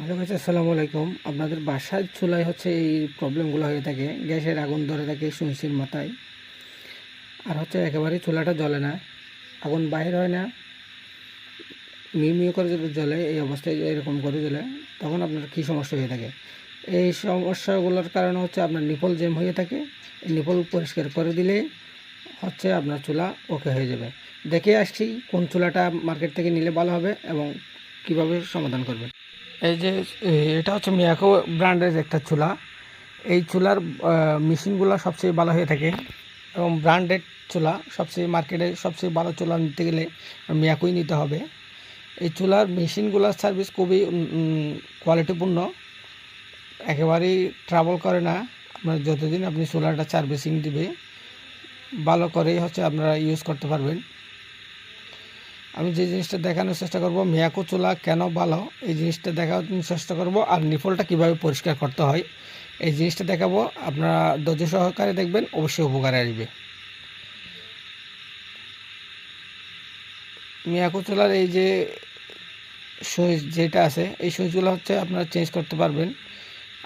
Hello গাছ আসসালামু আলাইকুম। আপনাদের বাসার চুলায় হচ্ছে এই প্রবলেমগুলো হয়ে থাকে। গ্যাসের আগুন ধরে থাকে সুইচের মাথায়। আর হচ্ছে একেবারে চুলাটা জ্বলে না। আগুন বাইর হয় না। মিউ মিউ করে যদি জ্বলে, এই অবস্থায় এরকম করে জ্বলে। তখন আপনার কী সমস্যা হয়ে থাকে? এই সমস্যাগুলোর কারণে হচ্ছে আপনার নিপল জেম হয়ে থাকে। নিপল পরিষ্কার করে দিলে হচ্ছে আপনার চুলা ওকে হয়ে যাবে। দেখে আসছি কোন চুলাটা মার্কেট থেকে নিলে ভালো হবে এবং কীভাবে সমাধান করবেন। এই যে এটা হচ্ছে মিয়াকো ব্র্যান্ডের একটা চুলা। এই চুলার মেশিনগুলো সবচেয়ে ভালো হয়ে থাকে এবং ব্র্যান্ডেড চুলা সবচেয়ে মার্কেটে সবচেয়ে ভালো চুলা নিতে গেলে মিয়াকোই নিতে হবে। এই চুলার মেশিনগুলোর সার্ভিস খুবই কোয়ালিটিপূর্ণ। একেবারেই ট্রাভেল করে না। আপনার যতদিন আপনি চুলাটা সার্ভিসিং দিবে, ভালো করেই হচ্ছে আপনারা ইউজ করতে পারবেন। আমি যে জিনিসটা দেখানোর চেষ্টা করব মিয়াকো চুলা কেন ভালো? এই জিনিসটা দেখানোর চেষ্টা করব। আর নিফলটা কীভাবে পরিষ্কার করতে হয়, এই জিনিসটা দেখাবো। আপনারা ধৈর্য সহকারে দেখবেন, অবশ্যই উপকারে আসবে। মিয়াকো চুলার এই যে সুইচ যেটা আছে, এই সুইচগুলো হচ্ছে আপনারা চেঞ্জ করতে পারবেন।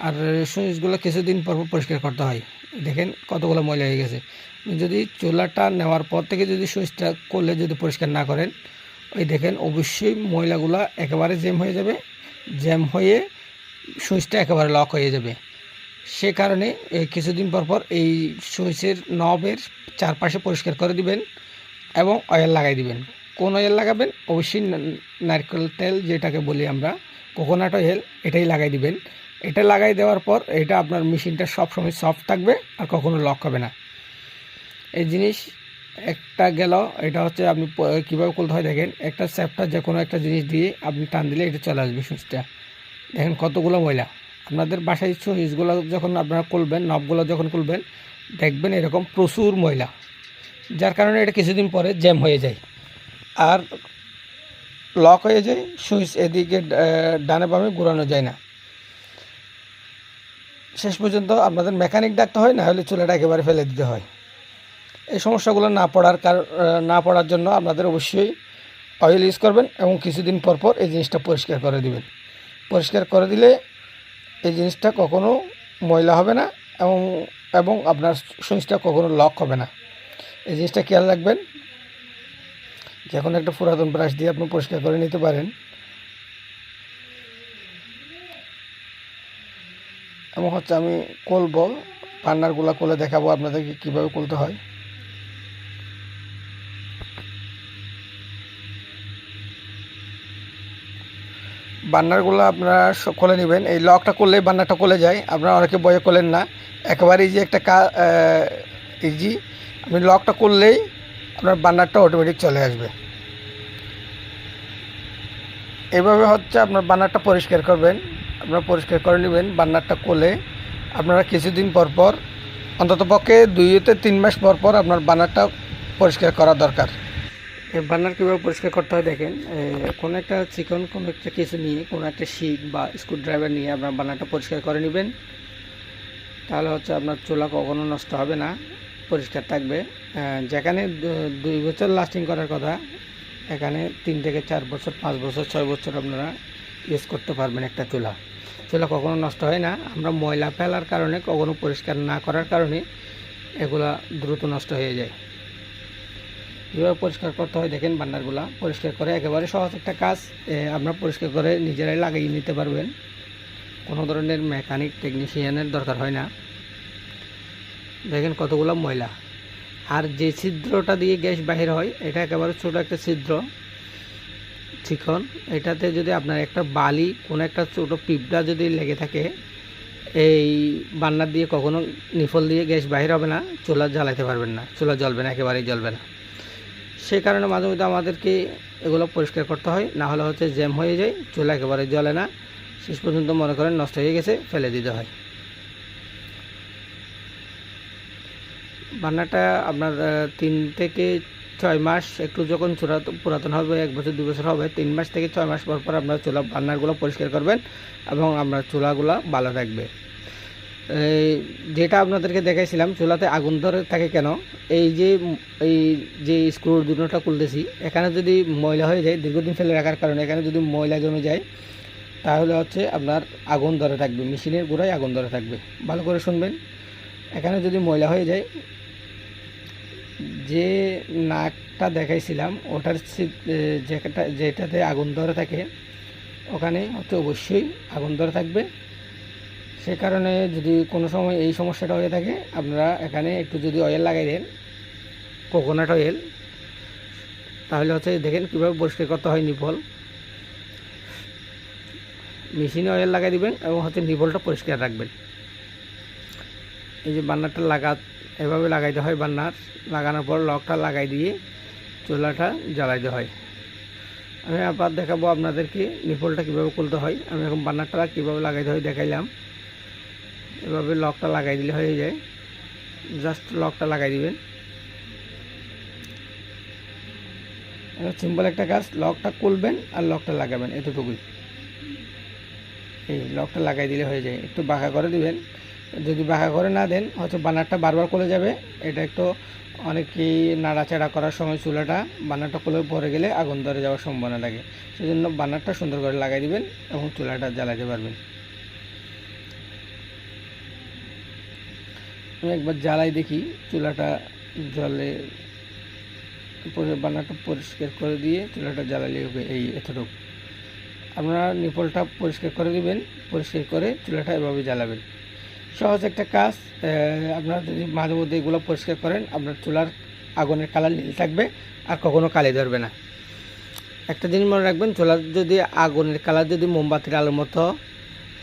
আর সুইচগুলো কিছুদিন পর পর পরিষ্কার করতে হয়। দেখেন কতগুলো ময়লা হয়ে গেছে। যদি চুলাটা নেওয়ার পর থেকে যদি সুইচটা করলে যদি পরিষ্কার না করেন ওই দেখেন, অবশ্যই ময়লাগুলো একেবারে জ্যাম হয়ে যাবে। জ্যাম হয়ে সুইচটা একেবারে লক হয়ে যাবে। সে কারণে এই কিছুদিন পর পর এই সুইচের নবের চারপাশে পরিষ্কার করে দিবেন এবং অয়েল লাগাই দিবেন। কোন অয়েল লাগাবেন? অবশ্যই নারকেল তেল যেটাকে বলি আমরা কোকোনাট অয়েল এটাই লাগাই দিবেন। এটা লাগাই দেওয়ার পর এটা আপনার মেশিনটা সবসময় সফট থাকবে আর কখনো লক হবে না। এই জিনিস একটা গেল, এটা হচ্ছে আপনি কীভাবে খুলতে হয় দেখেন, একটা চ্যাপ্টার যে কোনো একটা জিনিস দিয়ে আপনি টান দিলে এটা চলে আসবে সুইচটা। দেখেন কতগুলো ময়লা। আপনাদের বাসায় সুইচগুলো যখন আপনারা খুলবেন, নবগুলো যখন খুলবেন, দেখবেন এরকম প্রচুর ময়লা, যার কারণে এটা কিছুদিন পরে জ্যাম হয়ে যায়। আর লক হয়ে যায়, সুইচ এদিকে ডানে বামে ঘুরানো যায় না। শেষ পর্যন্ত আপনাদের মেকানিক ডাকতে হয়, না হলে চুলাটা একেবারে ফেলে দিতে হয়। এই সমস্যাগুলো না পড়ার কার না পড়ার জন্য আপনাদের অবশ্যই অয়েল ইউজ করবেন এবং কিছুদিন পর পর এই জিনিসটা পরিষ্কার করে দিবেন। পরিষ্কার করে দিলে এই জিনিসটা কখনো ময়লা হবে না এবং এবং আপনার সুইচটা কখনো লক হবে না। এই জিনিসটা খেয়াল রাখবেন। যে কোনো একটা পুরাতন ব্রাশ দিয়ে আপনি পরিষ্কার করে নিতে পারেন। এবং হচ্ছে আমি করব পান্নারগুলো কোলে দেখাবো, আপনাদেরকে কীভাবে করতে হয়। বান্নারগুলো আপনারা খুলে নেবেন। এই লকটা করলেই বান্নারটা খুলে যায়। আপনারা অনেকে বয়ে করলেন না। একেবারেই যে একটা কা ইজি। আপনি লকটা করলেই আপনার বান্নারটা অটোমেটিক চলে আসবে। এইভাবে হচ্ছে আপনার বান্নারটা পরিষ্কার করবেন। আপনারা পরিষ্কার করে নেবেন বান্নারটা কোলে আপনারা কিছুদিন পর পর অন্তত পক্ষে দুই হতে তিন মাস পর পর আপনার বান্নারটা পরিষ্কার করা দরকার। এই বান্নার কীভাবে পরিষ্কার করতে হয় দেখেন কোনো একটা চিকন, কোনো একটা কিছু নিয়ে, কোনো একটা শিক বা স্ক্রু ড্রাইভার নিয়ে আপনার বান্নারটা পরিষ্কার করে নেবেন। তাহলে হচ্ছে আপনার চুলা কখনো নষ্ট হবে না, পরিষ্কার থাকবে। যেখানে দুই বছর লাস্টিং করার কথা, এখানে তিন থেকে চার বছর, পাঁচ বছর, ছয় বছর আপনারা ইউজ করতে পারবেন একটা চুলা। চুলা কখনো নষ্ট হয় না, আমরা ময়লা ফেলার কারণে, কখনো পরিষ্কার না করার কারণে, এগুলা দ্রুত নষ্ট হয়ে যায়। কীভাবে পরিষ্কার করতে হয়। দেখেন বান্ডারগুলা পরিষ্কার করে একেবারে সহজ একটা কাজ। আপনারা পরিষ্কার করে নিজেরাই লাগিয়ে নিতে পারবেন। কোনো ধরনের মেকানিক, টেকনিশিয়ানের দরকার হয় না। দেখেন কতগুলো ময়লা। আর যে ছিদ্রটা দিয়ে গ্যাস বাহির হয়, এটা একেবারে ছোট একটা ছিদ্র। চিকন এটাতে যদি আপনার একটা বালি, কোনো একটা ছোটো পিঁপড়া যদি লেগে থাকে, এই বান্নার দিয়ে কখনো নিফল দিয়ে গ্যাস বাহির হবে না। চুলা জ্বালাতে পারবেন না। চুলা জ্বলবে না, একেবারেই জ্বলবে না। সেই কারণে মাঝে মধ্যে আমাদেরকে এগুলো পরিষ্কার করতে হয়, না হলে হচ্ছে জ্যাম হয়ে যায়, চুলা একেবারে জ্বলে না। শেষ পর্যন্ত মনে করেন নষ্ট হয়ে গেছে, ফেলে দিতে হয়। বান্নাটা আপনার তিন থেকে ছয় মাস একটু যখন চূড়া পুরাতন হবে, এক বছর দু বছর হবে, তিন মাস থেকে ছয় মাস পর পর আপনার চুলা বান্নারগুলো পরিষ্কার করবেন এবং আপনার চুলাগুলো ভালো থাকবে যেটা আপনাদেরকে দেখাইছিলাম, চুলাতে আগুন ধরে থাকে কেন? এই যে এই যে স্ক্রুর দুটোটা খুলতেছি, এখানে যদি ময়লা হয়ে যায়, দীর্ঘদিন ফেলে রাখার কারণে এখানে যদি ময়লা জমে যায়, তাহলে হচ্ছে আপনার আগুন ধরে থাকবে, মেশিনের গোড়ায় আগুন ধরে থাকবে। ভালো করে শুনবেন। এখানে যদি ময়লা হয়ে যায়, যে নাকটা দেখাইছিলাম, ওটার যেটা যেটাতে আগুন ধরে থাকে, ওখানে হচ্ছে অবশ্যই আগুন ধরে থাকবে। সে কারণে যদি কোনো সময় এই সমস্যাটা হয়ে থাকে, আপনারা এখানে একটু যদি অয়েল লাগাই দেন কোকোনাট অয়েল তাহলে হচ্ছে দেখেন কীভাবে পরিষ্কার করতে হয় নিপল। মেশিনে অয়েল লাগাই দিবেন এবং হচ্ছে নিপলটা পরিষ্কার রাখবেন। এই যে বান্নারটা লাগা, এভাবে লাগাইতে হয় বান্নার। লাগানোর পর লকটা লাগাই দিয়ে চুলাটা জ্বালাইতে হয়। আমি আবার দেখাবো আপনাদেরকে নিপলটা কীভাবে খুলতে হয়। আমি এখন বান্নারটা কীভাবে লাগাইতে হয় দেখাইলাম। এভাবে লকটা লাগাই দিলে হয়ে যায়। জাস্ট লকটা লাগাই দিবেন। সিম্পল একটা কাজ, লকটা খুলবেন আর লকটা লাগাবেন এতটুকুই। এই লকটা লাগাই দিলে হয়ে যায়। একটু বাঁকা করে দিবেন। যদি বাঁকা করে না দেন, হয়তো বানারটা বারবার খুলে যাবে। এটা একটু অনেকেই নাড়াচাড়া করার সময় চুলাটা বানারটা খুলে পরে গেলে আগুন ধরে যাওয়ার সম্ভাবনা থাকে। সেজন্য বানারটা সুন্দর করে লাগাই দিবেন এবং চুলাটা জ্বালাতে পারবেন। একবার জ্বালাই দেখি, চুলাটা জলে পরে বানারটা পরিষ্কার করে দিয়ে চুলাটা জ্বালালে হবে এই এতটুকু। আপনারা নিপলটা পরিষ্কার করে দিবেন, পরিষ্কার করে চুলাটা এভাবে জ্বালাবেন। সহজ একটা কাজ আপনারা যদি মাঝে মধ্যে এগুলো পরিষ্কার করেন, আপনার চুলার আগুনের কালার নীল থাকবে আর কখনও কালি ধরবে না। একটা জিনিস মনে রাখবেন, চুলার যদি আগুনের কালার যদি মোমবাতির আলোর মতো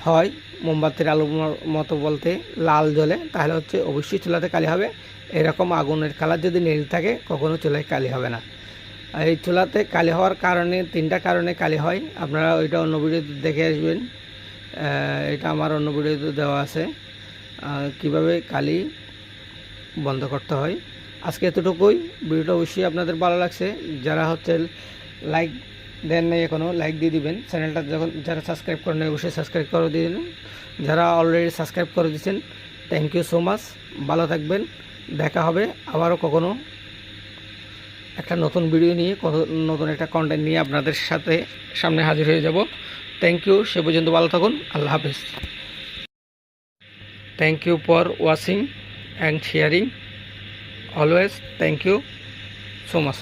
হয় মোমবাতির আলোর ম- মতো বলতে লাল জ্বলে, তাহলে হচ্ছে অবশ্যই চুলাতে কালি হবে। এরকম আগুনের কালার যদি নীল থাকে, কখনো চুলায় কালি হবে না। এই চুলাতে কালি হওয়ার কারণে, তিনটা কারণে কালি হয়। আপনারা ওইটা অন্য ভিডিওতে দেখে আসবেন। এটা আমার অন্য ভিডিওতে দেওয়া আছে। কীভাবে কালি বন্ধ করতে হয়। আজকে এতটুকুই। ভিডিওটা অবশ্যই আপনাদের ভালো লাগছে। যারা হচ্ছে লাইক দেন নাই এখনও লাইক দিয়ে দিবেন। চ্যানেলটা যখন যারা সাবস্ক্রাইব করেন অবশ্যই সাবস্ক্রাইব করে দিয়ে দিন যারা অলরেডি সাবস্ক্রাইব করে দিয়েছেন থ্যাংক ইউ সো মাচ ভালো থাকবেন। দেখা হবে আবারও কখনো একটা নতুন ভিডিও নিয়ে নতুন একটা কন্টেন্ট নিয়ে আপনাদের সাথে সামনে হাজির হয়ে যাব। থ্যাংক ইউ সে পর্যন্ত ভালো থাকুন। আল্লাহ হাফিজ। Thank you for watching and sharing always thank you so much